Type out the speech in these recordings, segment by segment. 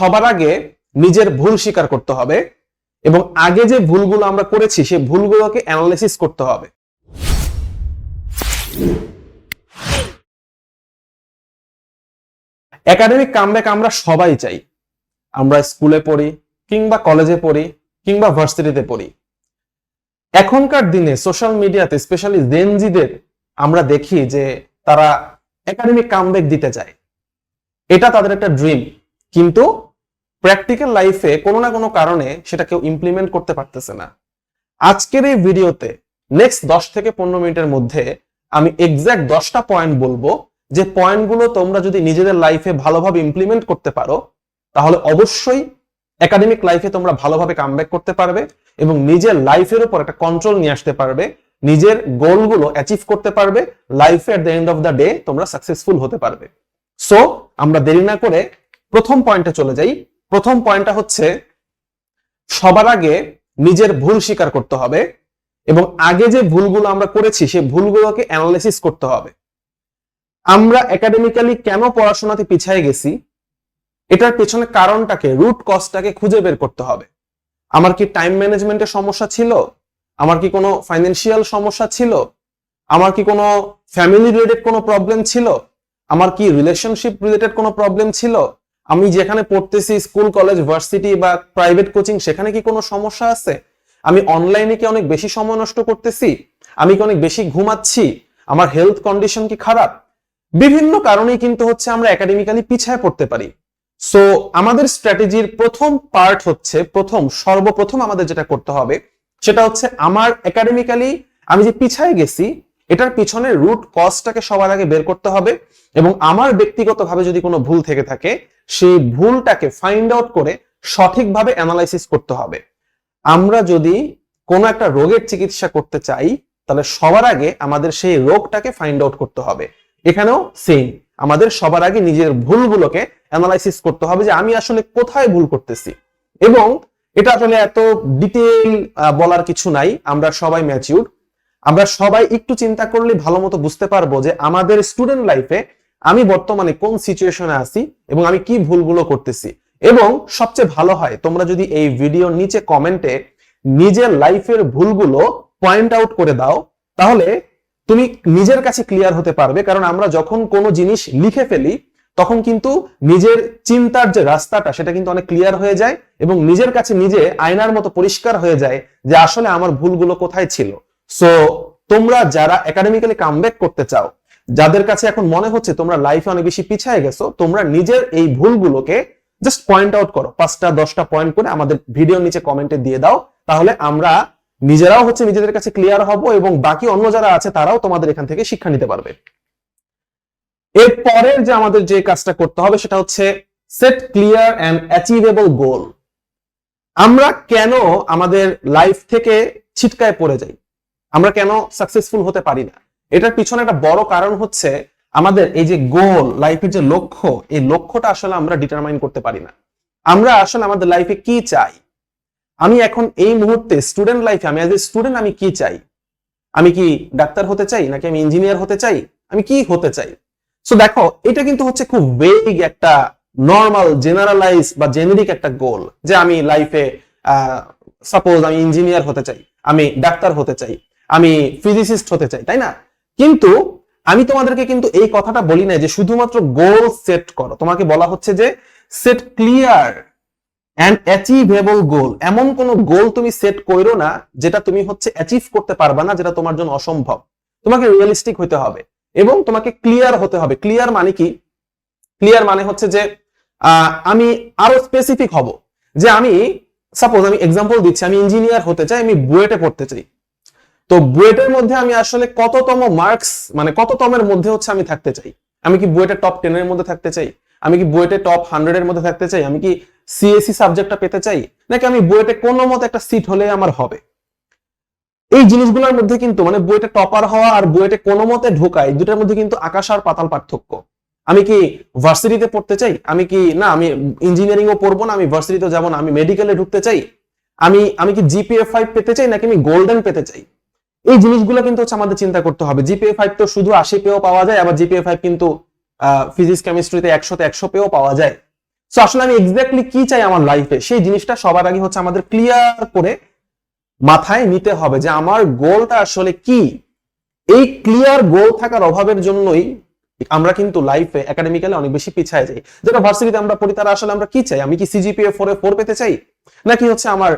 সবার আগে নিজের ভুল স্বীকার করতে হবে এবং আগে যে ভুলগুলো আমরা করেছি, সেই ভুলগুলোকে অ্যানালাইসিস করতে হবে। একাডেমিক কামব্যাক আমরা সবাই চাই। আমরা স্কুলে পড়ি, কিংবা কলেজে পড়ি, কিংবা ভার্সিটিতে পড়ি। এখনকার দিনে সোশ্যাল মিডিয়াতে স্পেশালি জেনজিদের আমরা দেখি যে তারা একাডেমিক কামব্যাক দিতে চায়। এটা তাদের একটা ড্রিম কিন্তু প্র্যাকটিক্যাল লাইফে কোনো না কোনো কারণে সেটা কেউ ইমপ্লিমেন্ট করতে পারতেছে না। আজকের এই ভিডিওতে নেক্সট দশ থেকে পনেরো মিনিটের মধ্যে আমি এক্সাক্ট দশটা পয়েন্ট বলব যে পয়েন্টগুলো তোমরা যদি নিজেদের লাইফে ভালোভাবে ইমপ্লিমেন্ট করতে পারো, তাহলে অবশ্যই একাডেমিক লাইফে তোমরা ভালোভাবে কামব্যাক করতে পারবে এবং নিজের লাইফের উপর একটা কন্ট্রোল নিয়ে আসতে পারবে, নিজের গোলগুলো অ্যাচিভ করতে পারবে লাইফে at the end of the day তোমরা সাকসেসফুল হতে পারবে। সো আমরা দেরি না করে প্রথম পয়েন্টে চলে যাই। প্রথম পয়েন্টটা হচ্ছে, সবার আগে নিজের ভুল স্বীকার করতে হবে এবং আগে যে ভুলগুলো আমরা করেছি, সেই ভুলগুলোকে অ্যানালাইসিস করতে হবে। আমরা একাডেমিক্যালি কেন পড়াশোনাতে পিছিয়ে গেছি, এটার পেছনে কারণটাকে রুট কজটাকে খুঁজে বের করতে হবে। আমার কি টাইম ম্যানেজমেন্টের সমস্যা ছিল? আমার কি কোনো ফাইন্যান্সিয়াল সমস্যা ছিল? আমার কি কোনো ফ্যামিলি রিলেটেড কোনো প্রবলেম ছিল? আমার কি রিলেশনশিপ রিলেটেড কোনো প্রবলেম ছিল? আমি যেখানে পড়তেছি স্কুল কলেজ ভার্সিটি বা প্রাইভেট কোচিং সেখানে কি কোনো সমস্যা আছে? আমি অনলাইনে কি অনেক বেশি সময় নষ্ট করতেছি? আমি কি অনেক বেশি ঘুমাচ্ছি? আমার হেলথ কন্ডিশন কি খারাপ? বিভিন্ন কারণেই কিন্তু হচ্ছে আমরা একাডেমিক্যালি পিছায় পড়তে পারি। সো আমাদের স্ট্র্যাটেজির প্রথম পার্ট হচ্ছে, প্রথম, সর্বপ্রথম আমাদের যেটা করতে হবে, সেটা হচ্ছে আমার একাডেমিক্যালি আমি যে পিছায় গেছি এটার পিছনে রুট কজটাকে সবার আগে বের করতে হবে এবং আমার ব্যক্তিগতভাবে যদি কোনো ভুল থেকে থাকে, সেই ভুলটাকে ফাইন্ড আউট করে সঠিকভাবে অ্যানালাইসিস করতে হবে। আমরা যদি কোনো একটা রোগের চিকিৎসা করতে চাই, তাহলে সবার আগে আমাদের সেই রোগটাকে ফাইন্ড আউট করতে হবে। এখানেও সেম আমাদের সবার আগে নিজের ভুলগুলোকে অ্যানালাইসিস করতে হবে যে আমি আসলে কোথায় ভুল করতেছি। এবং এটা আসলে এত ডিটেইল বলার কিছু নাই, আমরা সবাই ম্যাচিউর আমরা সবাই একটু চিন্তা করলে ভালো মতো বুঝতে পারব যে আমাদের স্টুডেন্ট লাইফে আমি বর্তমানে কোন সিচুয়েশনে আছি এবং আমি কি ভুলগুলো করতেছি। এবং সবচেয়ে ভালো হয়, তোমরা যদি এই ভিডিওর নিচে কমেন্টে নিজের লাইফের ভুলগুলো পয়েন্ট আউট করে দাও, তাহলে তুমি নিজের কাছে ক্লিয়ার হতে পারবে। কারণ আমরা যখন কোনো জিনিস লিখে ফেলি, তখন কিন্তু নিজের চিন্তার যে রাস্তাটা, সেটা কিন্তু অনেক ক্লিয়ার হয়ে যায় এবং নিজের কাছে নিজে আয়নার মতো পরিষ্কার হয়ে যায় যে আসলে আমার ভুলগুলো কোথায় ছিল। সো তোমরা যারা একাডেমিক্যালি কামব্যাক করতে চাও, যাদের কাছে এখন মনে হচ্ছে তোমরা লাইফে অনেক বেশি পিছিয়ে গেছো, তোমরা নিজের এই ভুলগুলোকে জাস্ট পয়েন্ট আউট করো। পাঁচটা, দশটা পয়েন্ট করে আমাদের ভিডিওর নিচে কমেন্টে দিয়ে দাও। তাহলে আমরা নিজেরাও হচ্ছে নিজেদের কাছে ক্লিয়ার হব এবং বাকি অন্য যারা আছে তারাও তোমাদের এখান থেকে শিক্ষা নিতে পারবে। এর পরের যে আমাদের যে কাজটা করতে হবে সেটা হচ্ছে set clear and achievable goal আমরা কেন আমাদের লাইফ থেকে ছিটকায় পড়ে যাই? আমরা কেন সাকসেসফুল হতে পারি না? এটার পিছনে একটা বড় কারণ হচ্ছে আমাদের এই যে গোল লাইফের যে লক্ষ্য, এই লক্ষ্যটা আসলে আমরা ডিটারমাইন করতে পারি না। আমরা আসলে আমাদের লাইফে কি চাই? আমি এখন এই মুহূর্তে স্টুডেন্ট লাইফে আমি অ্যাজ এ স্টুডেন্ট আমি কি চাই? আমি কি ডাক্তার হতে চাই? নাকি আমি ইঞ্জিনিয়ার হতে চাই? আমি কি হতে চাই? সো দেখো, এটা কিন্তু হচ্ছে খুব বেগ একটা নর্মাল জেনারেলাইজ বা জেনেরিক একটা গোল যে আমি লাইফে সাপোজ আমি ইঞ্জিনিয়ার হতে চাই, আমি ডাক্তার হতে চাই। আমি ফিজিসিস্ট হতে চাই, তাই না? কিন্তু আমি তোমাদেরকে কিন্তু এই কথাটা বলি না যে শুধুমাত্র গোল সেট করো। তোমাকে বলা হচ্ছে যে set clear and achievable goal এমন কোন গোল তুমি সেট করো না যেটা তুমি হচ্ছে অ্যাচিভ করতে পারবা না, যেটা তোমার জন্য অসম্ভব। তোমাকে রিয়েলিস্টিক হতে হবে এবং তোমাকে ক্লিয়ার হতে হবে। ক্লিয়ার মানে কি? ক্লিয়ার মানে হচ্ছে যে আমি আরও স্পেসিফিক হব। যে আমি সাপোজ আমি এক্সাম্পল দিচ্ছি, আমি ইঞ্জিনিয়ার হতে চাই, আমি বুয়েটে পড়তে চাই। তো বুয়েটের মধ্যে আমি আসলে কততম মার্কস মানে কততমের মধ্যে হচ্ছে আমি থাকতে চাই? আমি কি বুয়েটের টপ টেনের মধ্যে থাকতে চাই? আমি কি বুয়েটে টপ হান্ড্রেড এর মধ্যে থাকতে চাই? আমি কি সিএসসি সাবজেক্টটা পেতে চাই? নাকি আমি বুয়েটে কোনো মতো একটা সিট হলে আমার হবে? এই জিনিসগুলোর মধ্যে কিন্তু মানে বুয়েটে টপার হওয়া আর বুয়েটে কোনো মতে ঢোকায় দুটার মধ্যে কিন্তু আকাশ আর পাতাল পার্থক্য। আমি কি ভার্সিটিতে পড়তে চাই? আমি কি, না, আমি ইঞ্জিনিয়ারিং ও পড়ব না, আমি ভার্সিটিতে যাব না, আমি মেডিকেলে ঢুকতে চাই? আমি আমি কি জিপিএ ফাইভ পেতে চাই? নাকি আমি গোল্ডেন পেতে চাই? এই জিনিসগুলো কিন্তু হচ্ছে আমাদের চিন্তা করতে হবে। জিপিএ ফাইভ তো শুধু আশি পেও পাওয়া যায়, আবার জিপিএ ফাইভ কিন্তু ফিজিক্স কেমিস্ট্রিতে একশোতে একশো পেও পাওয়া যায়। সো আসলে আমি এক্স্যাক্টলি কি চাই আমার লাইফে সেই জিনিসটা সবার আগে হচ্ছে আমাদের ক্লিয়ার করে মাথায় নিতে হবে যে আমার গোলটা আসলে কি? এই ক্লিয়ার গোল থাকার অভাবের জন্যই আমরা কিন্তু লাইফে একাডেমিক্যালি অনেক বেশি পিছায় যাই। যেটা ভার্সিটিতে আমরা পড়ি, তারা আসলে আমরা কি চাই? আমি কি সিজিপিএ ফোরে ফোর পেতে চাই? নাকি হচ্ছে আমার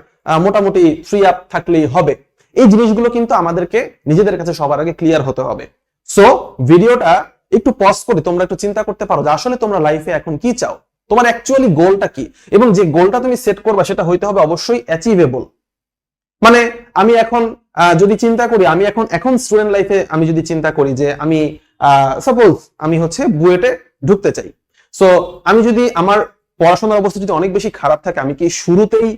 মোটামুটি ফ্রি আপ থাকলেই হবে? এই জিনিসগুলো কিন্তু আমাদেরকে নিজেদের কাছে সবার আগে ক্লিয়ার হতে হবে। সো ভিডিওটা একটু পজ করে তোমরা একটু চিন্তা করতে পারো যে আসলে তোমরা লাইফে এখন কি চাও? তোমার অ্যাকচুয়ালি গোলটা কি? এবং যে গোলটা তুমি সেট করবা সেটা হইতে হবে অবশ্যই অ্যাচিভেবল মানে আমি এখন যদি চিন্তা করি, আমি এখন এখন স্টুডেন্ট লাইফে আমি যদি চিন্তা করি যে আমি সাপোজ আমি হচ্ছে বুয়েটে ঢুকতে চাই। সো আমি যদি আমার পড়াশোনার অবস্থা যদি অনেক বেশি খারাপ থাকে, আমি কি শুরুতেই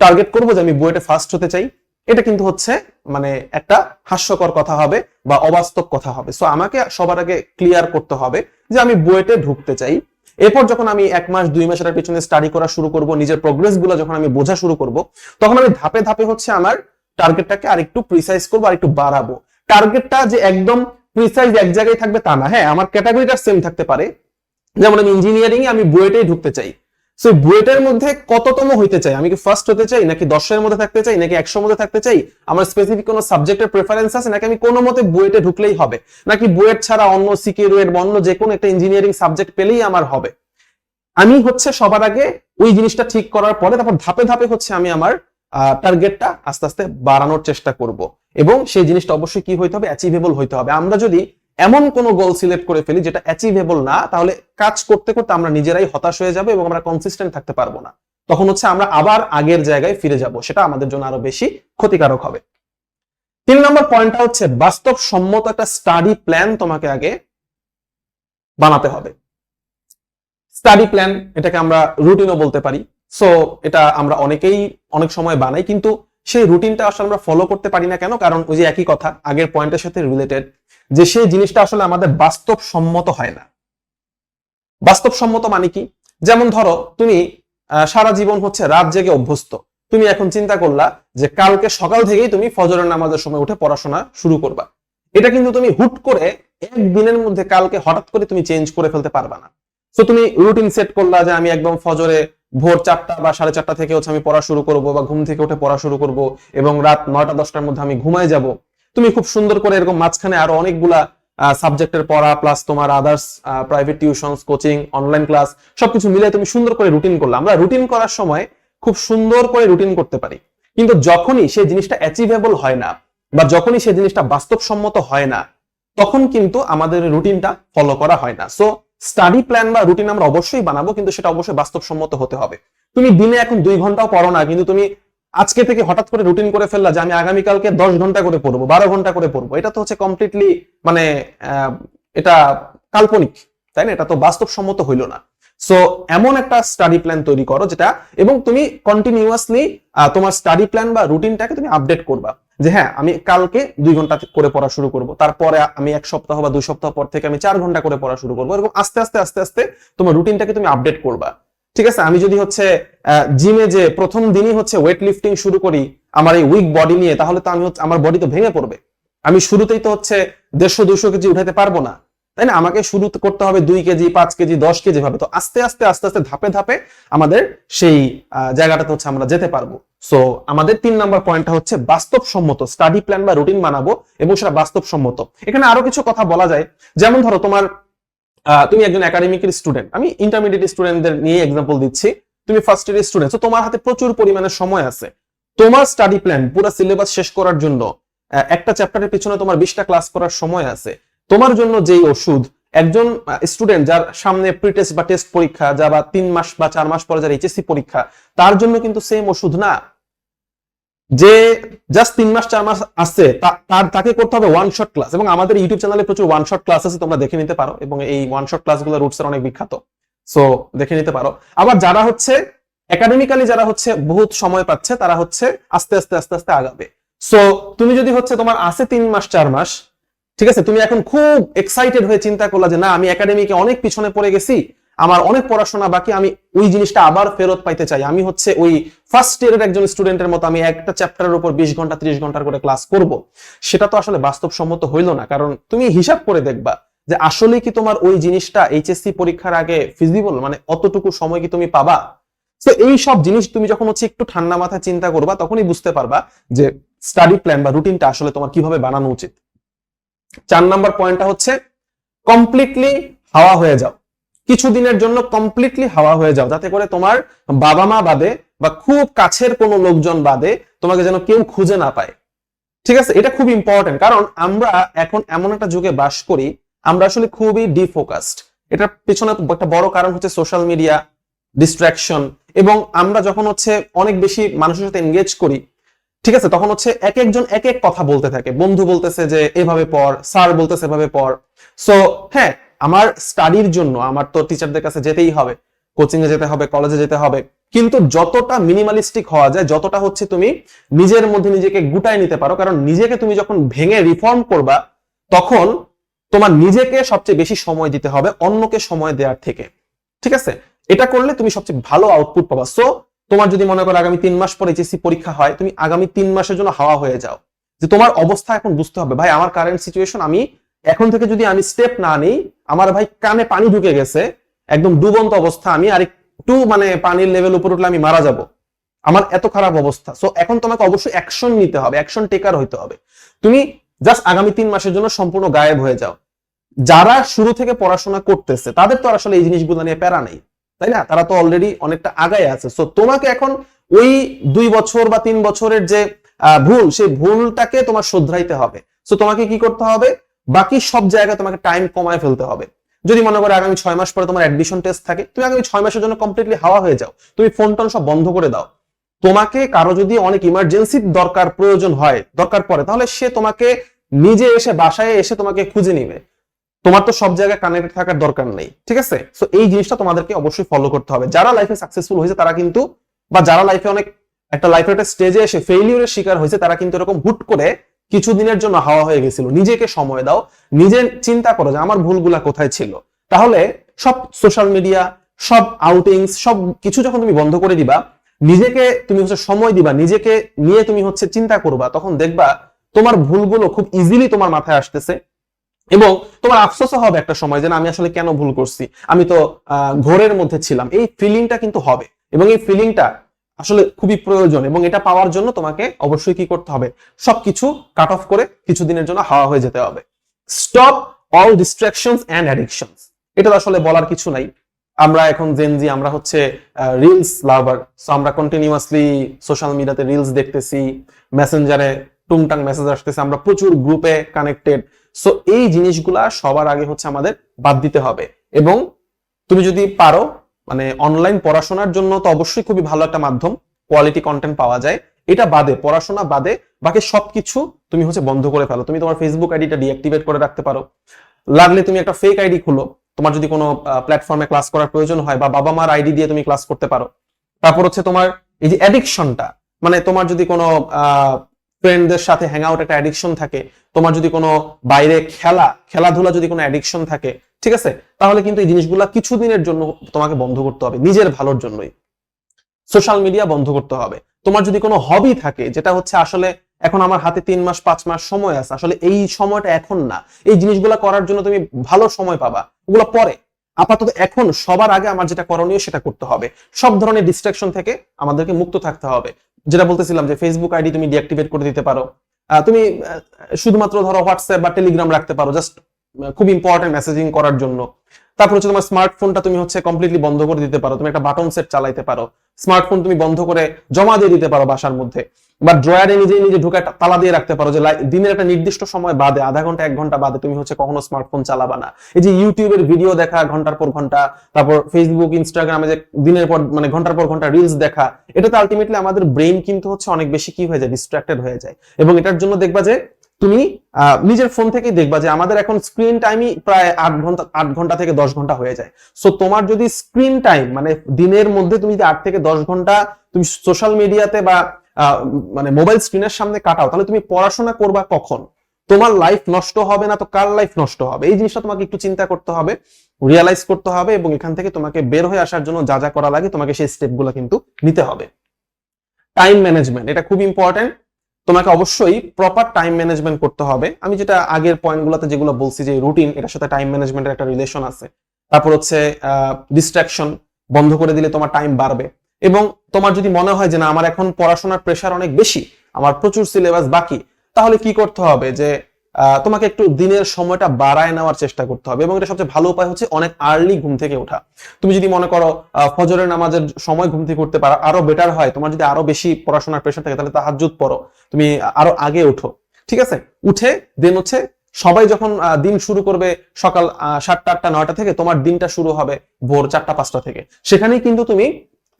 টার্গেট করব যে আমি বুয়েটে ফার্স্ট হতে চাই? এটা কিন্তু হচ্ছে মানে একটা হাস্যকর কথা হবে বা অবাস্তব কথা হবে। সো আমাকে সবার আগে ক্লিয়ার করতে হবে যে আমি বুয়েটে ঢুকতে চাই। এরপর যখন আমি এক মাস, দুই মাসের পিছনে স্টাডি করা শুরু করব, নিজের প্রোগ্রেসগুলো যখন আমি বোঝা শুরু করব, তখন আমি ধাপে ধাপে হচ্ছে আমার টার্গেটটাকে আর একটু প্রিসাইজ করব আর একটু বাড়াবো। টার্গেটটা যে একদম প্রিসাইজ এক জায়গায় থাকবে তা না। হ্যাঁ আমার ক্যাটাগরিটা সেম থাকতে পারে। যেমন আমি ইঞ্জিনিয়ারিং আমি বুয়েটেই ঢুকতে চাই। সো বুয়েটের মধ্যে কততম হইতে চাই? আমি কি ফার্স্ট হতে চাই? নাকি দশের মধ্যে থাকতে চাই? নাকি একশোর মধ্যে থাকতে চাই? আমার স্পেসিফিক কোনো সাবজেক্টের প্রেফারেন্স আছে? নাকি আমি কোনো মতে বুয়েটে ঢুকলেই হবে? নাকি বুয়েট ছাড়া অন্য সিকে রুয়েট বা অন্য যে কোনো একটা ইঞ্জিনিয়ারিং সাবজেক্ট পেলেই আমার হবে? আমি হচ্ছে সবার আগে ওই জিনিসটা ঠিক করার পরে, তারপর ধাপে ধাপে হচ্ছে আমি আমার টার্গেটটা আস্তে আস্তে বাড়ানোর চেষ্টা করব। এবং সেই জিনিসটা অবশ্যই কি হইতে হবে? অ্যাচিভেবল হইতে হবে। আমরা যদি এমন কোন গোল সিলেক্ট করে ফেলি যেটা অ্যাচিভেবল না, তাহলে কাজ করতে করতে আমরা নিজেরাই হতাশ হয়ে যাব এবং আমরা কনসিস্টেন্ট থাকতে পারব না। তখন হচ্ছে আমরা আবার আগের জায়গায় ফিরে যাব, সেটা আমাদের জন্য আরও বেশি ক্ষতিকারক হবে। তিন নম্বর পয়েন্টটা হচ্ছে বাস্তবসম্মত একটা স্টাডি প্ল্যান তোমাকে আগে বানাতে হবে। স্টাডি প্ল্যান এটাকে আমরা রুটিনও বলতে পারি। সো এটা আমরা অনেকেই অনেক সময় বানাই, কিন্তু সেই রুটিনটা আসলে আমরা ফলো করতে পারি না কেন? কারণ ওই যে একই কথা, আগের পয়েন্টের সাথে রিলেটেড যে সেই জিনিসটা আসলে আমাদের বাস্তবসম্মত হয় না। বাস্তবসম্মত মানে কি? যেমন ধরো, তুমি সারা জীবন হচ্ছে রাত জেগে অভ্যস্ত। তুমি এখন চিন্তা করলা যে কালকে সকাল থেকেই তুমি ফজরের নামাজের সময় উঠে পড়াশোনা শুরু করবা। এটা কিন্তু তুমি হুট করে একদিনের মধ্যে কালকে হঠাৎ করে তুমি চেঞ্জ করে ফেলতে পারবা না। তো তুমি রুটিন সেট করলা যে আমি একদম ফজরে ভোর চারটা বা সাড়ে চারটা থেকে হচ্ছে আমি পড়া শুরু করব বা ঘুম থেকে উঠে পড়া শুরু করব এবং রাত নয়টা দশটার মধ্যে আমি ঘুমায় যাব। তুমি খুব সুন্দর করে এরকম মাঝখানে আরও অনেকগুলা সাবজেক্টের পড়া প্লাস তোমার others private tuition coaching online class সবকিছু মিলে তুমি সুন্দর করে রুটিন করলে। আমরা রুটিন করার সময় খুব সুন্দর করে রুটিন করতে পারি। কিন্তু যখনই সেই জিনিসটা অ্যাচিভেবল হয় না, বা যখনই সেই জিনিসটা বাস্তবসম্মত হয় না, তখন কিন্তু আমাদের রুটিনটা ফলো করা হয় না। সো স্টাডি প্ল্যান বা রুটিন আমরা অবশ্যই বানাবো, কিন্তু সেটা অবশ্যই বাস্তবসম্মত হতে হবে। তুমি দিনে এখন দুই ঘন্টাও পড়ো না, কিন্তু তুমি আজকে থেকে হঠাৎ করে রুটিন করে ফেললা যে আমি আগামীকালকে দশ ঘণ্টা করে পড়ব, বারো ঘণ্টা করে পড়ব, এটা তো হচ্ছে কমপ্লিটলি মানে এটা কাল্পনিক, তাই না? এটা তো বাস্তবসম্মত হইল না। সো এমন একটা স্টাডি প্ল্যান তৈরি করো যেটা, এবং তুমি কন্টিনিউয়াসলি তোমার স্টাডি প্ল্যান বা রুটিনটাকে তুমি আপডেট করবা যে হ্যাঁ আমি কালকে দুই ঘণ্টা করে পড়া শুরু করব, তারপরে আমি এক সপ্তাহ বা দুই সপ্তাহ পর থেকে আমি চার ঘণ্টা করে পড়া শুরু করব, এরকম আস্তে আস্তে আস্তে আস্তে তোমার রুটিনটাকে তুমি আপডেট করবা। ঠিক আছে? আমি যদি হচ্ছে জিমে যে প্রথম দিনই হচ্ছে ওয়েট লিফটিং শুরু করি, আমার এই উইক বডি নিয়ে, তাহলে তো আমি হচ্ছে, আমার বডি তো ভেঙে পড়বে। আমি শুরুতেই তো হচ্ছে দেড়শো দুশো কেজি উঠাতে পারব না। তাই না? আমাকে শুরু করতে হবে দুই কেজি, পাঁচ কেজি, দশ কেজি ভাবে। তো আস্তে আস্তে আস্তে আস্তে, ধাপে ধাপে আমাদের সেই জায়গাটাতে হচ্ছে আমরা যেতে পারব। সো আমাদের তিন নাম্বার পয়েন্টটা হচ্ছে বাস্তবসম্মত স্টাডি প্ল্যান বা রুটিন বানাবো এবং সেটা বাস্তবসম্মত। এখানে আরও কিছু কথা বলা যায়। যেমন ধরো তোমার তুমি একজন একাডেমিকের স্টুডেন্ট আমি ইন্টারমিডিয়েট স্টুডেন্টদের নিয়ে এক্সাম্পল দিচ্ছি। তুমি ফার্স্ট ইয়ার স্টুডেন্ট তো তোমার হাতে প্রচুর পরিমাণে সময় আছে। তোমার স্টাডি প্ল্যান পুরো সিলেবাস শেষ করার জন্য একটা চ্যাপ্টারের পিছনে তোমার বিশটা ক্লাস করার সময় আছে। তোমার জন্য যেই ওষুধ, একজন স্টুডেন্ট যার সামনে প্রি টেস্ট বা টেস্ট পরীক্ষা, যা বা তিন মাস বা চার মাস পরে যার এইচএসসি পরীক্ষা, তার জন্য কিন্তু সেম ওষুধ না। যে জাস্ট তিন মাস, চার মাস আসছে তা- তার, তাকে করতে হবে ওয়ান শট ক্লাস এবং আমাদের ইউটিউব চ্যানেলে প্রচুর ওয়ান শট ক্লাস আছে, তোমরা দেখে নিতে পারো এবং এই ওয়ান শট ক্লাসগুলো রুটসের অনেক বিখ্যাত। সো দেখে নিতে পারো। আবার যারা হচ্ছে একাডেমিক্যালি যারা হচ্ছে বহুত সময় পাচ্ছে, তারা হচ্ছে আস্তে আস্তে আস্তে আস্তে আগাবে। সো তুমি যদি হচ্ছে তোমার আছে তিন মাস, চার মাস, ঠিক আছে? তুমি এখন খুব এক্সাইটেড হয়ে চিন্তা করলা যে, না, আমি একাডেমিকে অনেক পিছনে পড়ে গেছি, আমার অনেক পড়াশোনা বাকি, আমি ওই জিনিসটা আবার ফেরত পাইতে চাই। আমি হচ্ছে ওই ফার্স্ট ইয়ারের একজন স্টুডেন্টের মতো আমি একটা চ্যাপ্টারের উপর বিশ ঘণ্টা, ত্রিশ ঘণ্টার করে ক্লাস করব। সেটা তো আসলে বাস্তবসম্মত হইল না, কারণ তুমি হিসাব করে দেখবা। যে আসলে কি তোমার ওই জিনিসটা এইচএসসি পরীক্ষার আগে ফিজিবল মানে অতটুকু সময় কি তুমি পাবা? তো এই সব জিনিস তুমি যখন হচ্ছে একটু ঠান্ডা মাথায় চিন্তা করবা, তখনই বুঝতে পারবা যে স্টাডি প্ল্যান বা রুটিনটা আসলে তোমার কীভাবে বানানো উচিত। চার নাম্বার পয়েন্টটা হচ্ছে কমপ্লিটলি হাওয়া হয়ে যাও। কিছুদিনের জন্য কমপ্লিটলি হাওয়া হয়ে যাও, যাতে করে তোমার বাবা মা বাদে বা খুব কাছের কোনো লোকজন বাদে তোমাকে যেন কেউ খুঁজে না পায়। ঠিক আছে? এটা খুব ইম্পর্টেন্ট কারণ আমরা এখন এমন একটা যুগে বাস করি আমরা আসলে খুবই ডিফোকাসড এটার পেছনে একটা বড় কারণ হচ্ছে সোশ্যাল মিডিয়া ডিস্ট্রাকশন এবং আমরা যখন হচ্ছে অনেক বেশি মানুষের সাথে এনগেজ করি, ঠিক আছে, তখন হচ্ছে এক একজন এক এক কথা বলতে থাকে। বন্ধু বলতেছে যে, এভাবে পড়, স্যার বলতেছে এভাবে পড়। সো হ্যাঁ আমার স্টাডির জন্য, আমার তো টিচারদের কাছে যেতেই হবে কোচিং এ যেতে হবে কলেজে যেতে হবে। কিন্তু যতটা মিনিমালিস্টিক হওয়া যায়, যতটা হচ্ছে তুমি নিজের মধ্যে নিজেকে গুটায় নিতে পারো, কারণ নিজেকে তুমি যখন ভেঙে রিফর্ম করবা, তখন তোমার নিজেকে সবচেয়ে বেশি সময় দিতে হবে অন্যকে সময় দেওয়ার থেকে। ঠিক আছে? এটা করলে তুমি সবচেয়ে ভালো আউটপুট পাবা। সো তোমার যদি মনে করো আগামী তিন মাস পর এইচএসসি পরীক্ষা হয়, তুমি আগামী তিন মাসের জন্য হাওয়া হয়ে যাও। যে তোমার অবস্থা এখন বুঝতে হবে, ভাই, আমার কারেন্ট সিচুয়েশন আমি এখন থেকে যদি আমি স্টেপ না নিই, আমার ভাই কানে পানি ঢুকে গেছে, একদম ডুবন্ত অবস্থা, আমি আর একটু মানে পানির লেভেল উপর উঠলে আমি মারা যাব। আমার এত খারাপ অবস্থা। সো এখন তোমাকে অবশ্যই অ্যাকশন নিতে হবে অ্যাকশন টেকার হইতে হবে। তুমি জাস্ট আগামী তিন মাসের জন্য সম্পূর্ণ গায়েব হয়ে যাও। যারা শুরু থেকে পড়াশোনা করতেছে, তাদের তো আসলে এই জিনিসগুলো নিয়ে প্যারা নেই। তাই না? তারা তো অলরেডি অনেকটা আগায় আছে। সো তোমাকে এখন ওই দুই বছর বা তিন বছরের যে ভুল, সেই ভুলটাকে তোমার শুধরাইতে হবে। সো তোমাকে কি করতে হবে? বাকি সব জায়গায় তোমাকে টাইম কমায় ফেলতে হবে। যদি মনে করো আগামী ছয় মাস পরে তোমার অ্যাডমিশন টেস্ট থাকে, তুমি আগামী ছয় মাসের জন্য কমপ্লিটলি হাওয়া হয়ে যাও। তুমি ফোন টোন সব বন্ধ করে দাও। তোমাকে কারও যদি অনেক ইমার্জেন্সি দরকার প্রয়োজন হয়, দরকার পড়ে, তাহলে সে তোমাকে নিজে এসে বাসায় এসে তোমাকে খুঁজে নিবে। তোমার তো সব জায়গায় কানেক্টেড থাকার দরকার নেই, ঠিক আছে? সো এই জিনিসটা তোমাদেরকে অবশ্যই ফলো করতে হবে। যারা লাইফে সাকসেসফুল হয়েছে, তারা কিন্তু, বা যারা লাইফে অনেক, একটা লাইফের একটা স্টেজে এসে ফেইলিউরের শিকার হয়েছে, তারা কিন্তু এরকম হুট করে কিছুদিনের জন্য হাওয়া হয়ে গেছিল। নিজেকে সময় দাও, নিজে চিন্তা করো যে আমার ভুলগুলা কোথায় ছিল। তাহলে সব সোশ্যাল মিডিয়া সব আউটিংস সব কিছু যখন তুমি বন্ধ করে দিবা নিজেকে তুমি হচ্ছে সময় দিবা, নিজেকে নিয়ে তুমি হচ্ছে চিন্তা করবা, তখন দেখবা তোমার ভুলগুলো খুব ইজিলি তোমার মাথায় আসতেছে এবং তোমার আফসোসও হবে একটা সময় যে আমি আসলে কেন ভুল করছি? আমি তো ঘোরের মধ্যে ছিলাম। এই ফিলিংটা কিন্তু হবে এবং এই ফিলিংটা আসলে খুবই প্রয়োজন এবং এটা পাওয়ার জন্য তোমাকে অবশ্যই কি করতে হবে? সবকিছু কাট অফ করে কিছুদিনের জন্য হাওয়া হয়ে যেতে হবে। Stop all distractions and addictions এটা আসলে বলার কিছু নাই। আমরা এখন জেনজি আমরা হচ্ছে রিলস লাভার সো আমরা কন্টিনিউয়াসলি সোশ্যাল মিডিয়াতে রিলস দেখতেছি মেসেঞ্জারে টুংটাং মেসেজ আসতেছে, আমরা প্রচুর গ্রুপে কানেক্টেড সো এই জিনিসগুলা সবার আগে হচ্ছে আমাদের বাদ দিতে হবে। এবং তুমি যদি পারো মানে অনলাইন পড়াশোনার জন্য তো অবশ্যই খুবই ভালো একটা মাধ্যম কোয়ালিটি কন্টেন্ট পাওয়া যায়। এটা বাদে, পড়াশোনা বাদে, বাকি সবকিছু তুমি হচ্ছে বন্ধ করে ফেলো। তুমি তোমার ফেসবুক আইডিটা ডিঅ্যাক্টিভেট করে রাখতে পারো। লাগলে তুমি একটা ফেক আইডি খুলো। তোমার যদি কোনো প্ল্যাটফর্মে ক্লাস করার প্রয়োজন হয় বা বাবা মার আইডি দিয়ে তুমি ক্লাস করতে পারো। তারপর হচ্ছে তোমার এই যে অ্যাডিকশনটা মানে তোমার যদি কোনো ফ্রেন্ডদের সাথে হ্যাং আউট একটা অ্যাডিকশন থাকে, তোমার যদি কোনো বাইরে খেলা, খেলাধুলা যদি কোনো অ্যাডিকশন থাকে, ঠিক আছে? তাহলে কিন্তু এই জিনিসগুলা কিছুদিনের জন্য তোমাকে বন্ধ করতে হবে, নিজের ভালোর জন্যই। সোশ্যাল মিডিয়া বন্ধ করতে হবে। তোমার যদি কোনো হবি থাকে, যেটা হচ্ছে আসলে এখন আমার হাতে তিন মাস, পাঁচ মাস সময় আছে। আসলে এই সময়টা এখন না। এই জিনিসগুলো করার জন্য তুমি ভালো সময় পাবা। ওগুলো পরে। আপাতত এখন সবার আগে আমার যেটা করণীয় সেটা করতে হবে। সব ধরনের ডিস্ট্রাকশন থেকে আমাদেরকে মুক্ত থাকতে হবে। যেটা বলতেছিলাম যে ফেসবুক আইডি তুমি ডিঅ্যাক্টিভেট করে দিতে পারো। তুমি শুধুমাত্র ধরো হোয়াটসঅ্যাপ বা টেলিগ্রাম রাখতে পারো। জাস্ট খুব ইম্পর্টেন্ট মেসেজিং করার জন্য। তারপর হচ্ছে তোমার স্মার্টফোনটা তুমি হচ্ছে কমপ্লিটলি বন্ধ করে দিতে পারো। তুমি একটা বাটন সেট চালাইতে পারো। স্মার্টফোন তুমি বন্ধ করে জমা দিয়ে দিতে পারো বাসার মধ্যে। বা ড্রয়ারে নিজে নিজে ঢুকে একটা তালা দিয়ে রাখতে পারো যে দিনের একটা নির্দিষ্ট সময় বাদে, আধা ঘণ্টা, এক ঘণ্টা বাদে তুমি হচ্ছে কখনো স্মার্টফোন চালাবা না। এই যে ইউটিউবের ভিডিও দেখা ঘণ্টার পর ঘণ্টা, তারপর ফেসবুক ইনস্টাগ্রামে যে দিনের পর মানে ঘণ্টার পর ঘণ্টা রিলস দেখা, এটাতে আলটিমেটলি আমাদের ব্রেন কিন্তু হচ্ছে অনেক বেশি কি হয়ে যায়? ডিস্ট্রাক্টেড হয়ে যায়। এবং এটার জন্য দেখবা যে তুমি নিজের ফোন থেকেই দেখবা যে আমাদের এখন স্ক্রিন টাইমই প্রায় আট ঘণ্টা আট ঘণ্টা থেকে দশ ঘণ্টা হয়ে যায়। সো তোমার যদি স্ক্রিন টাইম মানে দিনের মধ্যে তুমি যদি আট থেকে দশ ঘণ্টা তুমি সোশ্যাল মিডিয়াতে বা মানে মোবাইল স্ক্রিনের সামনে কাটাও তাহলে তুমি পড়াশোনা করবা কখন? তোমার লাইফ নষ্ট হবে না তো কার লাইফ নষ্ট হবে? এই জিনিসটা তোমাকে একটু চিন্তা করতে হবে রিয়ালাইজ করতে হবে এবং এখান থেকে তোমাকে বের হয়ে আসার জন্য যা যা করা লাগে তোমাকে সেই স্টেপগুলো কিন্তু নিতে হবে। টাইম ম্যানেজমেন্ট এটা খুব ইম্পর্টেন্ট তোমাকে অবশ্যই প্রপার টাইম ম্যানেজমেন্ট করতে হবে। আমি যেটা আগের পয়েন্টগুলোতে যেগুলো বলছি যে রুটিন এটার সাথে টাইম ম্যানেজমেন্টের একটা রিলেশন আছে। তারপর হচ্ছে ডিস্ট্রাকশন বন্ধ করে দিলে তোমার টাইম বাড়বে। এবং তোমার যদি মনে হয় যে না, আমার এখন পড়াশোনার প্রেশার অনেক বেশি, আমার প্রচুর সিলেবাস বাকি, তাহলে কি করতে হবে? যে তোমাকে একটু দিনের সময়টা বাড়ায় নেওয়ার চেষ্টা করতে হবে এবং এটা সবচেয়ে ভালো উপায় হচ্ছে অনেক আর্লি ঘুম থেকে ওঠা। তুমি যদি মনে করো ফজরের নামাজের সময় ঘুম থেকে উঠতে পারো, আরও বেটার হয়। তোমার যদি আরও বেশি পড়াশোনার প্রেশার থাকে, তাহলে তাহাজ্জুদ পড়ো। তুমি আরও আগে উঠো ঠিক আছে? উঠে দেন হচ্ছে সবাই যখন দিন শুরু করবে সকাল সাতটা, আটটা, নয়টা থেকে, তোমার দিনটা শুরু হবে ভোর চারটা, পাঁচটা থেকে। সেখানেই কিন্তু তুমি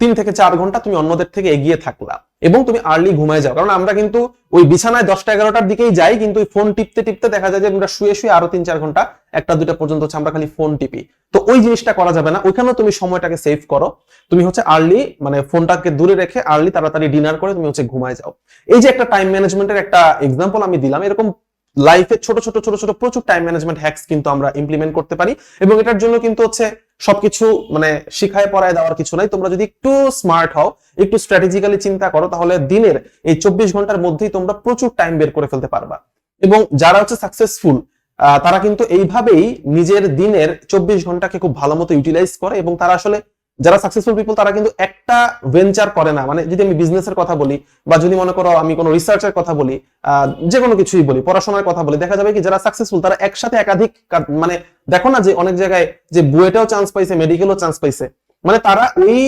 তিন থেকে চার ঘণ্টা তুমি অন্যদের থেকে এগিয়ে থাকলা এবং তুমি আর্লি ঘুমায় যাও। কারণ আমরা কিন্তু ওই বিছানায় দশটা এগারোটার দিকেই যাই, কিন্তু ওই ফোন টিপতে টিপতে দেখা যায় যে আমরা শুয়ে শুয়ে আরও তিন চার ঘণ্টা, একটা দুটা পর্যন্ত হচ্ছে আমরা খালি ফোন টিপি। তো ওই জিনিসটা করা যাবে না। ওইখানেও তুমি সময়টাকে সেভ করো। তুমি হচ্ছে আর্লি মানে ফোনটাকে দূরে রেখে আর্লি তাড়াতাড়ি ডিনার করে তুমি হচ্ছে ঘুমায় যাও। এই যে একটা টাইম ম্যানেজমেন্টের একটা এক্সাম্পল আমি দিলাম, এরকম লাইফে ছোট ছোট ছোট ছোট প্রচুর টাইম ম্যানেজমেন্ট হ্যাক্স কিন্তু আমরা ইমপ্লিমেন্ট করতে পারি এবং এটার জন্য কিন্তু হচ্ছে সবকিছু মানে শিখায়, পড়ায় দেওয়ার কিছু নাই। তোমরা যদি একটু স্মার্ট হও, একটু স্ট্র্যাটেজিক্যালি চিন্তা করো, তাহলে দিনের এই চব্বিশ ঘণ্টার মধ্যেই তোমরা প্রচুর টাইম বের করে ফেলতে পারবা। এবং যারা হচ্ছে সাকসেসফুল তারা কিন্তু এইভাবেই নিজের দিনের চব্বিশ ঘন্টাকে খুব ভালো মতো ইউটিলাইজ করে এবং তারা আসলে যারা সাকসেসফুল পিপল তারা কিন্তু একটা ভেঞ্চার করে না। মানে যদি আমি বিজনেসের কথা বলি, বা যদি মনে করো আমি কোনো রিসার্চের কথা বলি যে কোনো কিছুই বলি, পড়াশোনার কথা বলি, দেখা যাবে কি যারা সাকসেসফুল তারা একসাথে একাধিক মানে দেখো না যে অনেক জায়গায় যে বুয়েটাও চান্স পাইছে মেডিকেলও চান্স পাইছে। মানে তারা ওই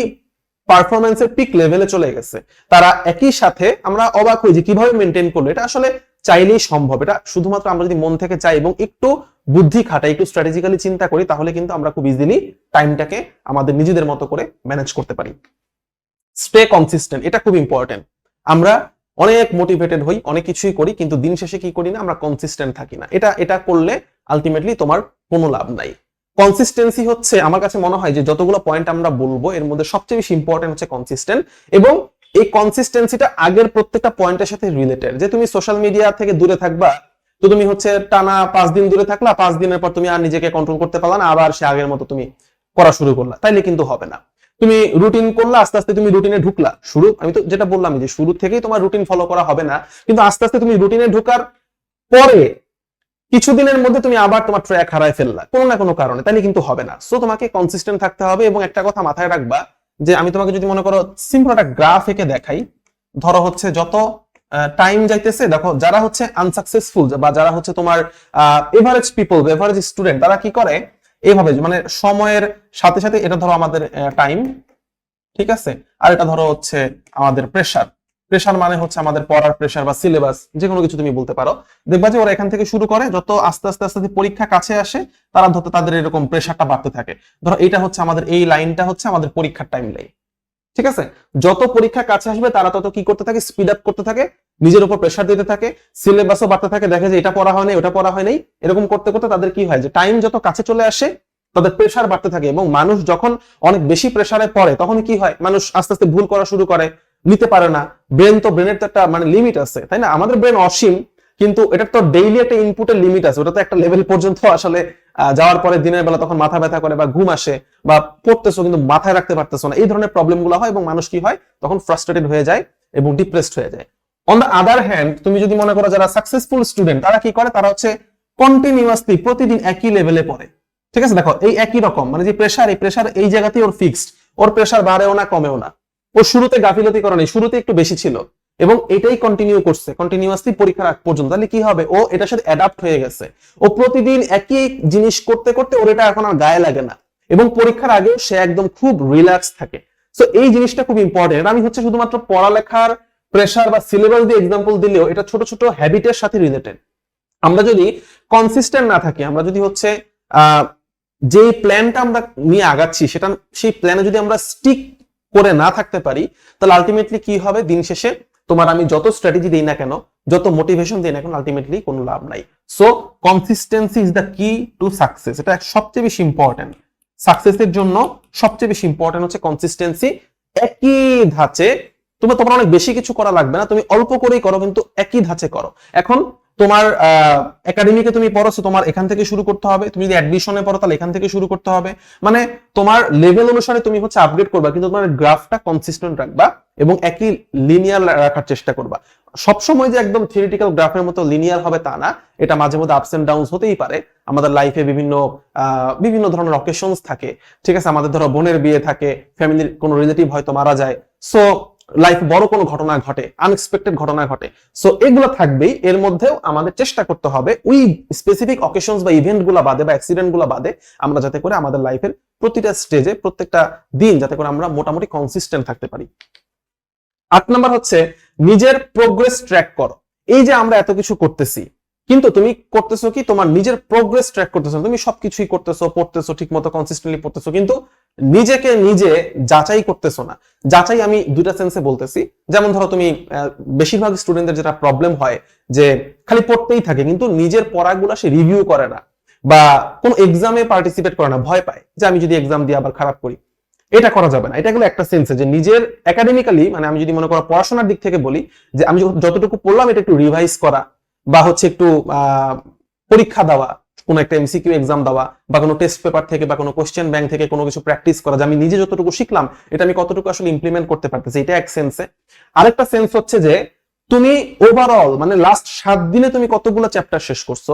পারফরমেন্সের পিক লেভেলে চলে গেছে। তারা একই সাথে আমরা অবাক হই যে কীভাবে মেনটেন করল। এটা আসলে চাইলেই সম্ভব। এটা শুধুমাত্র আমরা যদি মন থেকে চাই এবং একটু বুদ্ধি খাটাই, একটু স্ট্র্যাটেজিক্যালি চিন্তা করি, তাহলে কিন্তু আমরা খুব ইজিলি টাইমটাকে আমাদের নিজেদের মতো করে ম্যানেজ করতে পারি। স্টে কনসিস্টেন্ট এটা খুব ইম্পর্টেন্ট আমরা অনেক মোটিভেটেড হই, অনেক কিছুই করি, কিন্তু দিন শেষে কি করি না, আমরা কনসিস্টেন্ট থাকি না। এটা এটা করলে আলটিমেটলি তোমার কোনো লাভ নাই। কনসিস্টেন্সি হচ্ছে, আমার কাছে মনে হয় যে যতগুলো পয়েন্ট আমরা বলব, এর মধ্যে সবচেয়ে বেশি ইম্পর্টেন্ট হচ্ছে কনসিস্টেন্ট এবং এই কনসিস্টেন্সিটা আগের প্রত্যেকটা পয়েন্টের সাথে রিলেটেড যে তুমি সোশ্যাল মিডিয়া থেকে দূরে থাকবা, তো তুমি হচ্ছে টানা পাঁচ দিন দূরে থাকলা, পাঁচ দিনের পর তুমি আর নিজেকে কন্ট্রোল করতে পারলা না, আবার সে আগের মতো তুমি করা শুরু করলা। তাইলে কিন্তু হবে না। তুমি রুটিন করলা, আস্তে আস্তে তুমি রুটিনে ঢুকলা। শুরু, আমি তো যেটা বললাম যে শুরু থেকেই তোমার রুটিন ফলো করা হবে না, কিন্তু আস্তে আস্তে তুমি রুটিনে ঢোকার পরে কিছুদিনের মধ্যে তুমি আবার তোমার ট্র্যাক হারায় ফেললা, কোনো না কোনো কারণে। তাহলে কিন্তু হবে না। সো তোমাকে কনসিস্টেন্ট থাকতে হবে এবং একটা কথা মাথায় রাখবা যে আমি তোমাকে যদি মনে করো সিম্পল একটা গ্রাফ এঁকে দেখাই, ধরো হচ্ছে যত টাইম যাইতেছে, দেখো যারা হচ্ছে আনসাকসেসফুল বা যারা হচ্ছে তোমার এভারেজ পিপল এভারেজ স্টুডেন্ট তারা কি করে? এইভাবে মানে সময়ের সাথে সাথে এটা ধরো আমাদের টাইম ঠিক আছে? আর এটা ধরো হচ্ছে আমাদের প্রেসার প্রেসার মানে হচ্ছে আমাদের পড়ার প্রেসার বা সিলেবাস যে কোনো কিছু তুমি বলতে পারো। দেখবা যে ওরা এখান থেকে শুরু করে, যত আস্তে আস্তে আস্তে পরীক্ষা কাছে আসে, তারা ধরতে তাদের এরকম প্রেসারটা বাড়তে থাকে। ধরো এটা হচ্ছে আমাদের, এই লাইনটা হচ্ছে আমাদের পরীক্ষার টাইম লাইন ঠিক আছে? যত পরীক্ষা কাছে আসবে, তারা তত কি করতে থাকে স্পিড আপ করতে থাকে, নিজের উপর প্রেশার দিতে থাকে সিলেবাসও বাড়তে থাকে, দেখে যে এটা পড়া হয় নাই ওটা পড়া হয় নাই এরকম করতে করতে তাদের কি হয় যে টাইম যত কাছে চলে আসে, তাদের প্রেসার বাড়তে থাকে এবং মানুষ যখন অনেক বেশি প্রেসারে পড়ে তখন কি হয়, মানুষ আস্তে আস্তে ভুল করা শুরু করে, নিতে পারে না। ব্রেন তো ব্রেনের তো একটা মানে লিমিট আছে, তাই না? আমাদের ব্রেন অসীম, কিন্তু এটার তো ডেইলি একটা ইনপুটের লিমিট আছে। ওটা তো একটা লেভেল পর্যন্ত আসলে যাওয়ার পরে দিনের বেলা তখন মাথা ব্যথা করে বা ঘুম আসে বা পড়তেছো কিন্তু মাথায় রাখতে পারতেছো না। এই ধরনের প্রবলেমগুলো হয় এবং মানুষ কি হয়? তখন ফ্রাস্ট্রেটেড হয়ে যায় এবং ডিপ্রেসড হয়ে যায়। অন দ্য আদার হ্যান্ড তুমি যদি মনে করো যারা সাকসেসফুল স্টুডেন্ট তারা কি করে? তারা হচ্ছে কন্টিনিউয়াসলি প্রতিদিন একই লেভেলে পড়ে। ঠিক আছে? দেখো, এই একই রকম মানে যে প্রেশার এই প্রেশার এই জায়গাতেই ওর ফিক্সড ওর প্রেশার বাড়েও না, কমেও না। ও শুরুতে গাফিলতি করে নাই, শুরুতে একটু বেশি ছিল। এবং এটাই কন্টিনিউ করছে কন্টিনিউয়াসলি পরীক্ষার আগ পর্যন্ত। তাহলে কি হবে? ও এটার সাথে অ্যাডাপ্ট হয়ে গেছে। ও প্রতিদিন একই জিনিস করতে করতে ওর এটা এখন আর গায়ে লাগে না। এবং পরীক্ষার আগেও সে একদম খুব রিল্যাক্স থাকে। সো এই জিনিসটা খুব ইম্পর্টেন্ট আমি হচ্ছে শুধুমাত্র পড়ালেখার প্রেশার বা সিলেবাস দিয়ে এক্সাম্পল দিলেও এটা ছোট ছোট হ্যাবিটের সাথে রিলেটেড আমরা যদি কনসিস্টেন্ট না থাকি, আমরা যদি হচ্ছে যে প্ল্যানটা আমরা নিয়ে আগাচ্ছি, সেটা, সেই প্ল্যানে যদি আমরা স্টিক করে না থাকতে পারি, তাহলে আলটিমেটলি কি হবে? দিন শেষে তোমার আমি যত স্ট্র্যাটেজি দিই না কেন, যত মোটিভেশন দিই না কেন আলটিমেটলি কোনো লাভ নাই। So consistency is the key to success এটা সবচেয়ে বেশি ইম্পর্টেন্ট সাকসেসের জন্য সবচেয়ে বেশি ইম্পর্টেন্ট হচ্ছে কনসিস্টেন্সি একই ধাঁচে, তোমার তোমার অনেক বেশি কিছু করা লাগবে না, তুমি অল্প করেই করো, কিন্তু একই ধাঁচে করো। এখন তোমার একাডেমিকে তুমি পড়ছো, তোমার এখান থেকে শুরু করতে হবে। তুমি যদি অ্যাডমিশনে পড়ো, তাহলে এখান থেকে শুরু করতে হবে। মানে তোমার লেভেল অনুসারে তুমি হচ্ছে আপগ্রেড করবা, কিন্তু তোমার গ্রাফটা কনসিস্টেন্ট রাখবা এবং একই লিনিয়ার রাখার চেষ্টা করবা। সবসময় যে একদম থিওরিটিক্যাল গ্রাফের মতো লিনিয়ার হবে তা না। এটা মাঝে মধ্যে আপস এন্ড ডাউন হতেই পারে। আমাদের লাইফে বিভিন্ন বিভিন্ন ধরনের অকেশনস থাকে। ঠিক আছে? আমাদের ধরো বোনের বিয়ে থাকে ফ্যামিলির কোনো রিলেটিভ হয়তো মারা যায়। সো লাইফ বড় কোনো ঘটনা ঘটে আনএক্সপেক্টেড ঘটনা ঘটে। সো এগুলো থাকবেই। এর মধ্যেও আমাদের চেষ্টা করতে হবে ওই স্পেসিফিক অকেশনস বা ইভেন্টগুলা বাদে বা অ্যাক্সিডেন্টগুলা বাদে আমরা যাতে করে আমাদের লাইফের প্রতিটা স্টেজে প্রত্যেকটা দিন যাতে করে আমরা মোটামুটি কনসিস্টেন্ট থাকতে পারি। আট নাম্বার হচ্ছে, নিজের প্রোগ্রেস ট্র্যাক করো। এই যে আমরা এত কিছু করতেছি, কিন্তু তুমি করতেছো কি? তোমার নিজের প্রোগ্রেস ট্র্যাক করতেছো তুমি সবকিছুই করতেছো, পড়তেছো ঠিক মতো কনসিস্টেন্টলি পড়তেছো, কিন্তু নিজেকে নিজে যাচাই করতেছো না। যাচাই আমি দুইটা সেন্সে বলতেছি। যেমন ধরো তুমি বেশিরভাগ স্টুডেন্টদের যেটা প্রবলেম হয় যে খালি পড়তেই থাকে, কিন্তু নিজের পড়াগুলো সে রিভিউ করে না বা কোন এক্সামে পার্টিসিপেট করে না, ভয় পায় যে আমি যদি এক্সাম দিয়ে আবার খারাপ করি। এটা করা যাবে না। এটা হলো একটা সেন্সে যে নিজের একাডেমিক্যালি মানে আমি যদি মনে করো পড়াশোনার দিক থেকে বলি, যে আমি যতটুকু পড়লাম, এটা একটু রিভাইজ করা বা হচ্ছে একটু পরীক্ষা দেওয়া কোনো একটা এমসিকিউ এক্সাম দেওয়া বা কোনো টেস্ট পেপার থেকে বা কোনো কোশ্চেন ব্যাংক থেকে কোনো কিছু প্র্যাকটিস করা যে আমি নিজে যতটুকু শিখলাম, এটা আমি কতটুকু আসলে ইমপ্লিমেন্ট করতে পারতেছি, এটা এক সেন্সে আরেকটা সেন্স হচ্ছে যে তুমি ওভারঅল মানে লাস্ট সাত দিনে তুমি কতগুলো চ্যাপ্টার শেষ করছ?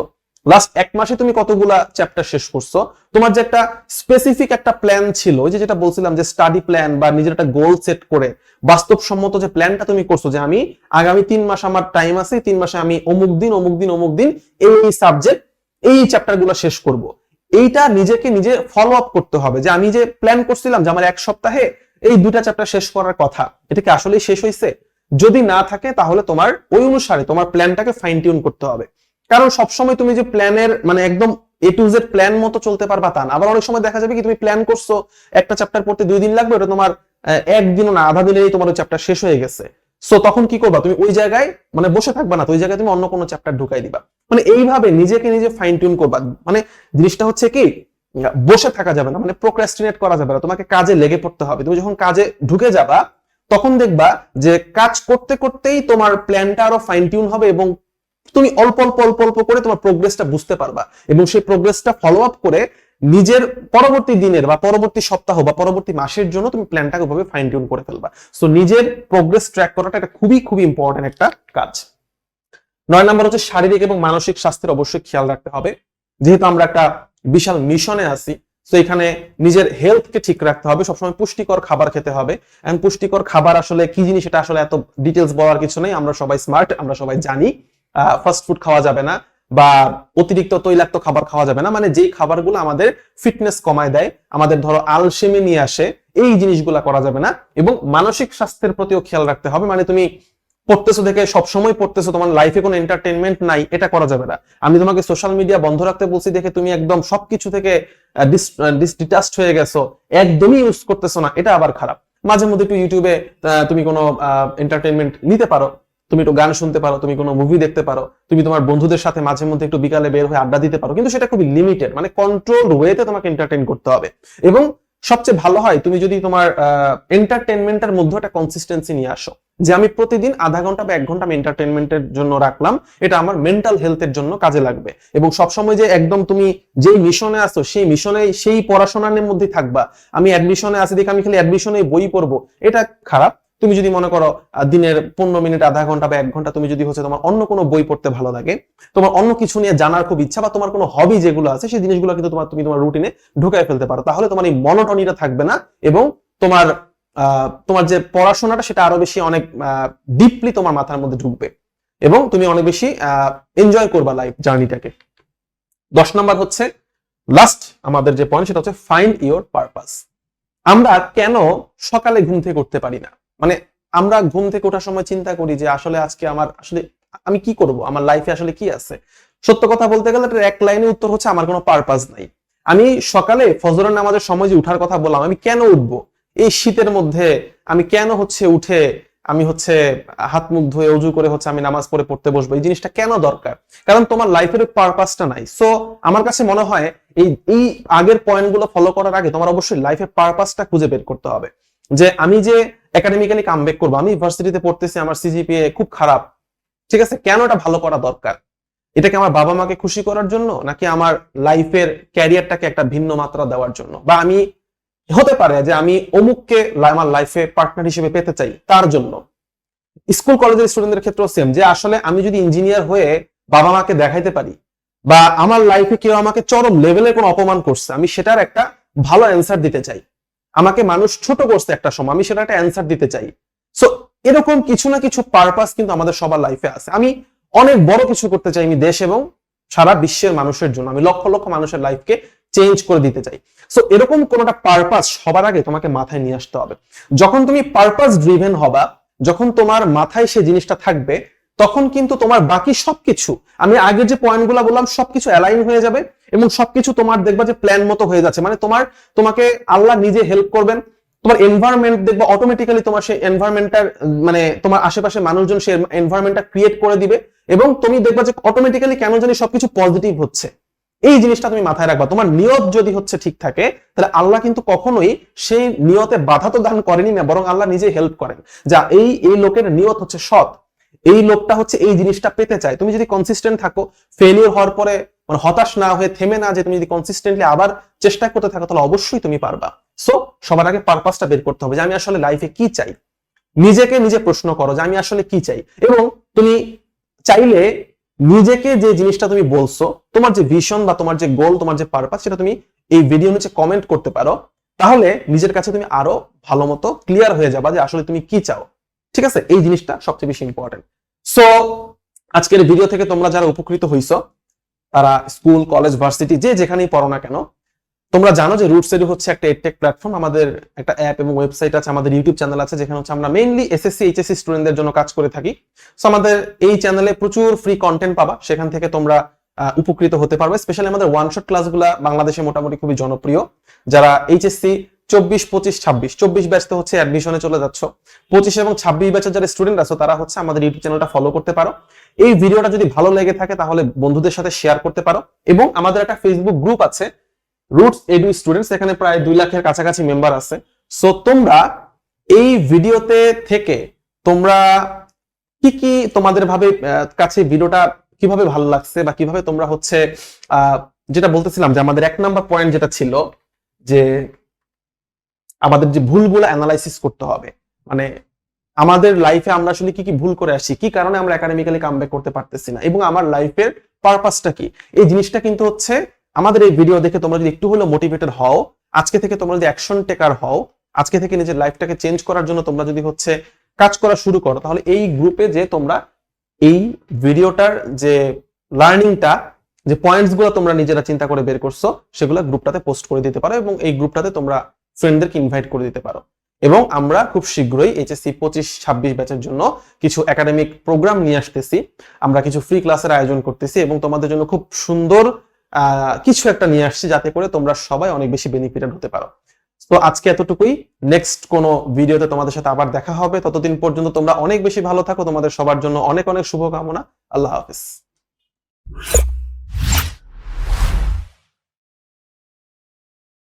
লাস্ট এক মাসে তুমি কতগুলা চ্যাপ্টার শেষ করছ? তোমার যে একটা স্পেসিফিক একটা প্ল্যান ছিল, ওই যে যেটা বলছিলাম যে স্টাডি প্ল্যান বা নিজের একটা গোল সেট করে, বাস্তবসম্মত যে প্ল্যানটা তুমি করছ যে আমি আগামী তিন মাস আমার টাইম আছে, তিন মাসে আমি অমুক দিন অমুক দিন অমুক দিন এই সাবজেক্ট এই চ্যাপ্টারগুলো শেষ করব। এইটা নিজেকে নিজে ফলো আপ করতে হবে। যে আমি যে প্ল্যান করছিলাম যে আমার এক সপ্তাহে এই দুটা চ্যাপ্টার শেষ করার কথা, এটা কি আসলেই শেষ হয়েছে যদি না থাকে, তাহলে তোমার ওই অনুসারে তোমার প্ল্যানটাকে ফাইন টিউন করতে হবে। কারণ সবসময় তুমি যে প্ল্যানের মানে একদম এ টু জেড প্ল্যান মতো চলতে পারবা তা না। আবার অনেক সময় দেখা যাবে কি তুমি প্ল্যান করছ, একটা চ্যাপ্টার পড়তে দুই দিন লাগবে, ওটা তোমার একদিনও না, আধা দিনেই তোমার ওই চ্যাপ্টার শেষ হয়ে গেছে। সো তখন কি করবা? তুমি ওই জায়গায় মানে বসে থাকবা না, তো ওই জায়গায় তুমি অন্য কোনো চ্যাপ্টার ঢুকাই দিবা। মানে এইভাবে নিজেকে নিজে ফাইন টিউন করবা। মানে জিনিসটা হচ্ছে কি, বসে থাকা যাবে না মানে প্রোক্রাস্টিনেট করা যাবে না, তোমাকে কাজে লেগে পড়তে হবে। তুমি যখন কাজে ঢুকে যাবা, তখন দেখবা যে কাজ করতে করতেই তোমার প্ল্যানটা আরও ফাইন টিউন হবে এবং তুমি অল্প অল্প অল্প অল্প করে তোমার প্রোগ্রেসটা বুঝতে পারবা। এবং সেই প্রোগ্রেসটা ফলো আপ করে নিজের পরবর্তী দিনের বা পরবর্তী সপ্তাহ বা পরবর্তী মাসের জন্য তুমি প্ল্যানটাকে ওভাবে ফাইন টিউন করে ফেলবা। সো নিজের প্রোগ্রেস ট্র্যাক করাটা এটা খুবই খুবই ইম্পর্টেন্ট একটা কাজ। নয় নাম্বার হচ্ছে শারীরিক এবং মানসিক স্বাস্থ্যের অবশ্যই খেয়াল রাখতে হবে। যেহেতু আমরা একটা বিশাল মিশনে আছি, তো এখানে নিজের হেলথকে ঠিক রাখতে হবে। সবসময় পুষ্টিকর খাবার খেতে হবে। এন্ড পুষ্টিকর খাবার আসলে কি জিনিস এটা আসলে এত ডিটেলস বলার কিছু নেই। আমরা সবাই স্মার্ট আমরা সবাই জানি। ফাস্ট ফুড খাওয়া যাবে না। বা অতিরিক্ত তৈলাক্ত খাবার খাওয়া যাবে না। মানে যেই খাবারগুলো আমাদের ফিটনেস কমায় দেয়, আমাদের ধরো আলসেমি নিয়ে আসে, এই জিনিসগুলা করা যাবে না। এবং মানসিক স্বাস্থ্যের প্রতিও খেয়াল রাখতে হবে। মানে তুমি পড়তেছো দেখে সবসময় পড়তেছো, তোমার লাইফে কোনো এন্টারটেনমেন্ট নাই, এটা করা যাবে না। আমি তোমাকে সোশ্যাল মিডিয়া বন্ধ রাখতে বলছি দেখে তুমি একদম সবকিছু থেকে ডিটাস্ট হয়ে গেছো, একদমই ইউজ করতেছো না, এটা আবার খারাপ। মাঝে মধ্যে একটু ইউটিউবে তুমি কোনো এন্টারটেনমেন্ট নিতে পারো। তুমি একটু গান শুনতে পারো, তুমি কোনো মুভি দেখতে পারো, তুমি তোমার বন্ধুদের সাথে মাঝে মধ্যে একটু বিকালে বের হয়ে আড্ডা দিতে পারো, কিন্তু সেটা খুবই লিমিটেড মানে কন্ট্রোল ওয়েতে তোমাকে এন্টারটেইন করতে হবে। এবং সবচেয়ে ভালো হয়, তুমি যদি তোমার এন্টারটেনমেন্টের মধ্যে একটা কনসিস্টেন্সি নিয়ে আসো, যে আমি প্রতিদিন আধা ঘণ্টা বা এক ঘণ্টা আমি এন্টারটেনমেন্টের জন্য রাখলাম, এটা আমার মেন্টাল হেলথের জন্য কাজে লাগবে। এবং সবসময় যে একদম তুমি যেই মিশনে আসো, সেই মিশনে, সেই পড়াশোনার মধ্যে থাকবা, আমি অ্যাডমিশনে আসি দেখে আমি খালি অ্যাডমিশনে বই পড়ব, এটা খারাপ। তুমি যদি মনে করো দিনের পনেরো মিনিট, আধা ঘণ্টা বা এক ঘণ্টা তুমি যদি হচ্ছে তোমার অন্য কোনো বই পড়তে ভালো লাগে, তোমার অন্য কিছু নিয়ে জানার খুব ইচ্ছা বা তোমার কোনো হবি যেগুলো আছে, সেই জিনিসগুলো কিন্তু তোমার, তুমি তোমার রুটিনে ঢুকায় ফেলতে পারো। তাহলে তোমার এই মনোটনিটা থাকবে না এবং তোমার তোমার যে পড়াশোনাটা সেটা আরও বেশি অনেক ডিপলি তোমার মাথার মধ্যে ঢুকবে এবং তুমি অনেক বেশি এনজয় করবা লাইফ জার্নিটাকে দশ নাম্বার হচ্ছে লাস্ট আমাদের যে পয়েন্ট সেটা হচ্ছে ফাইন্ড ইওর পারপাস আমরা কেন সকালে ঘুম থেকে করতে পারি না? মানে আমরা ঘুম থেকে ওঠার সময় চিন্তা করি যে আসলে আজকে আমার আসলে আমি কি করব? আমার লাইফে আসলে কি আছে? সত্য কথা বলতে গেলে এক লাইনে উত্তর হচ্ছে আমার কোনো পারপাস নাই। আমি সকালে ফজরের নামাজের সময় যে উঠার কথা বললাম, আমি কেন উঠবো? এই শীতের মধ্যে আমি কেন হচ্ছে উঠে আমি হচ্ছে হাত মুখ ধুয়ে উজু করে হচ্ছে আমি নামাজ পড়ে পড়তে বসবো? এই জিনিসটা কেন দরকার? কারণ তোমার লাইফের পারপাসটা নাই। সো আমার কাছে মনে হয় এই এই আগের পয়েন্টগুলো ফলো করার আগে তোমার অবশ্যই লাইফের পারপাসটা খুঁজে বের করতে হবে। যে আমি যে একাডেমিক্যালি কামব্যাক করব। আমি ইউনিভার্সিটিতে পড়তেছি, আমার সিজিপিএ খুব খারাপ। ঠিক আছে? কেন এটা ভালো করা দরকার? এটাকে আমার বাবা মাকে খুশি করার জন্য, নাকি আমার লাইফের ক্যারিয়ারটাকে একটা ভিন্ন মাত্রা দেওয়ার জন্য? বা আমি হতে পারে যে আমি অমুককে আমার লাইফে পার্টনার হিসেবে পেতে চাই, তার জন্য। স্কুল কলেজের স্টুডেন্টদের ক্ষেত্রেও সেম যে আসলে আমি যদি ইঞ্জিনিয়ার হয়ে বাবা মাকে দেখাইতে পারি, বা আমার লাইফে কেউ আমাকে চরম লেভেলের কোনো অপমান করছে, আমি সেটার একটা ভালো অ্যান্সার দিতে চাই। আমাকে মানুষ ছোট করছে একটা সময়, আমি সেটা একটা অ্যান্সার দিতে চাই। সো এরকম কিছু না কিছু পারপাস কিন্তু আমাদের সবার লাইফে আছে। আমি অনেক বড় কিছু করতে চাই, আমি দেশ এবং সারা বিশ্বের মানুষের জন্য। আমি লক্ষ লক্ষ মানুষের লাইফকে চেঞ্জ করে দিতে চাই। সো এরকম কোনোটা পারপাস সবার আগে তোমাকে মাথায় নিয়ে আসতে হবে। যখন তুমি পারপাস ড্রিভেন হবা, যখন তোমার মাথায় সে জিনিসটা থাকবে তখন কিন্তু তোমার বাকি সবকিছু, আমি আগের যে পয়েন্টগুলো বললাম, সবকিছু অ্যালাইন হয়ে যাবে এবং সবকিছু তোমার দেখবা যে প্ল্যান মতো হয়ে যাচ্ছে। মানে তোমার, তোমাকে আল্লাহ নিজে হেল্প করবেন। তোমার এনভায়রনমেন্ট দেখবা অটোমেটিক্যালি তোমার সেই এনভায়রনমেন্টটার মানে তোমার আশেপাশে মানুষজন সেই এনভায়রনমেন্টটা ক্রিয়েট করে দিবে এবং তুমি দেখবা যে অটোমেটিক্যালি কেন জানি সবকিছু পজিটিভ হচ্ছে। এই জিনিসটা তুমি মাথায় রাখবা। তোমার নিয়ত যদি হচ্ছে ঠিক থাকে, তাহলে আল্লাহ কিন্তু কখনোই সেই নিয়তে বাধা তো দান করেনি না, বরং আল্লাহ নিজে হেল্প করেন। যা এই এই লোকের নিয়ত হচ্ছে সৎ। এই লোকটা হচ্ছে এই জিনিসটা পেতে চায়। তুমি যদি কনসিস্টেন্ট থাকো ফেলিওর হওয়ার পরে মানে হতাশ না হয়ে থেমে না যে তুমি যদি কনসিস্টেন্টলি আবার চেষ্টা করতে থাকো, তাহলে অবশ্যই তুমি পারবা। সো সবার আগে পারপাসটা বের করতে হবে যে আমি আসলে লাইফে কি চাই। নিজেকে নিজে প্রশ্ন করো যে আমি আসলে কি চাই। এবং তুমি চাইলে নিজেকে যে জিনিসটা তুমি বলছো, তোমার যে ভিশন বা তোমার যে গোল তোমার যে পারপাস সেটা তুমি এই ভিডিও নিচে কমেন্ট করতে পারো। তাহলে নিজের কাছে তুমি আরও ভালো মতো ক্লিয়ার হয়ে যাবা যে আসলে তুমি কি চাও। ঠিক আছে? এই জিনিসটা সবচেয়ে বেশি ইম্পর্টেন্ট সো আজকের ভিডিও থেকে তোমরা যারা উপকৃত হইছো, তারা স্কুল কলেজ ভার্সিটি যে যেখানেই পড়ো না কেন, তোমরা জানো যে রুটস এডু হচ্ছে একটা এডটেক প্ল্যাটফর্ম আমাদের একটা অ্যাপ এবং ওয়েবসাইট আছে, আমাদের ইউটিউব চ্যানেল আছে, যেখানে হচ্ছে আমরা মেইনলি এসএসসি এইচএসসি স্টুডেন্টদের জন্য কাজ করে থাকি। সো আমাদের এই চ্যানেলে প্রচুর ফ্রি কন্টেন্ট পাবা, সেখান থেকে তোমরা উপকৃত হতে পারবে। স্পেশালি আমাদের ওয়ান শট ক্লাসগুলা বাংলাদেশে মোটামুটি খুবই জনপ্রিয়। যারা এইচএসসি চব্বিশ, পঁচিশ, ছাব্বিশ। চব্বিশ ব্যাচতে হচ্ছে অ্যাডমিশনে চলে যাচ্ছ। পঁচিশ এবং ছাব্বিশ ব্যাচের যারা স্টুডেন্ট আছো, তারা হচ্ছে আমাদের ইউটিউব চ্যানেলটা ফলো করতে পারো। এই ভিডিওটা যদি ভালো লেগে থাকে, তাহলে বন্ধুদের সাথে শেয়ার করতে পারো। এবং আমাদের একটা ফেসবুক গ্রুপ আছে রুটস এডু স্টুডেন্টস এখানে প্রায় দুই লাখের কাছাকাছি মেম্বার আছে। সো তোমরা এই ভিডিওতে থেকে তোমরা কি কি তোমাদের ভাবে কাছে ভিডিওটা কীভাবে ভালো লাগছে বা কীভাবে তোমরা হচ্ছে যেটা বলতেছিলাম যে আমাদের এক নাম্বার পয়েন্ট যেটা ছিল যে আমাদের যে ভুলগুলো অ্যানালাইসিস করতে হবে। মানে আমাদের লাইফে আমরা আসলে কি কি ভুল করে আসি কি কারণে আমরা একাডেমিক্যালি কামব্যাক করতে পারতেছি না এবং আমার লাইফের পারপাসটা কি? এই জিনিসটা কিন্তু হচ্ছে আমাদের এই ভিডিও দেখে তোমরা যদি একটু হলেও মোটিভেটেড হও, আজকে থেকে তোমরা যদি অ্যাকশন টেকার হও, আজকে থেকে নিজের লাইফটাকে চেঞ্জ করার জন্য তোমরা যদি হচ্ছে কাজ করা শুরু করো, তাহলে এই গ্রুপে যে তোমরা এই ভিডিওটার যে লার্নিংটা যে পয়েন্টসগুলো তোমরা নিজেরা চিন্তা করে বের করছ, সেগুলো গ্রুপটাতে পোস্ট করে দিতে পারো এবং এই গ্রুপটাতে তোমরা ফ্রেন্ডদেরকে ইনভাইট করে দিতে পারো। এবং আমরা খুব শীঘ্রই এইচএসসি পঁচিশ, ছাব্বিশ ব্যাচের জন্য কিছু একাডেমিক প্রোগ্রাম নিয়ে আসতেছি। আমরা কিছু ফ্রি ক্লাসের আয়োজন করতেছি এবং তোমাদের জন্য খুব সুন্দর কিছু একটা নিয়ে আসছি যাতে করে তোমরা সবাই অনেক বেশি বেনিফিটেড হতে পারো। তো আজকে এতটুকুই। নেক্সট কোনো ভিডিওতে তোমাদের সাথে আবার দেখা হবে। ততদিন পর্যন্ত তোমরা অনেক বেশি ভালো থাকো। তোমাদের সবার জন্য অনেক অনেক শুভকামনা। আল্লাহ হাফিজ।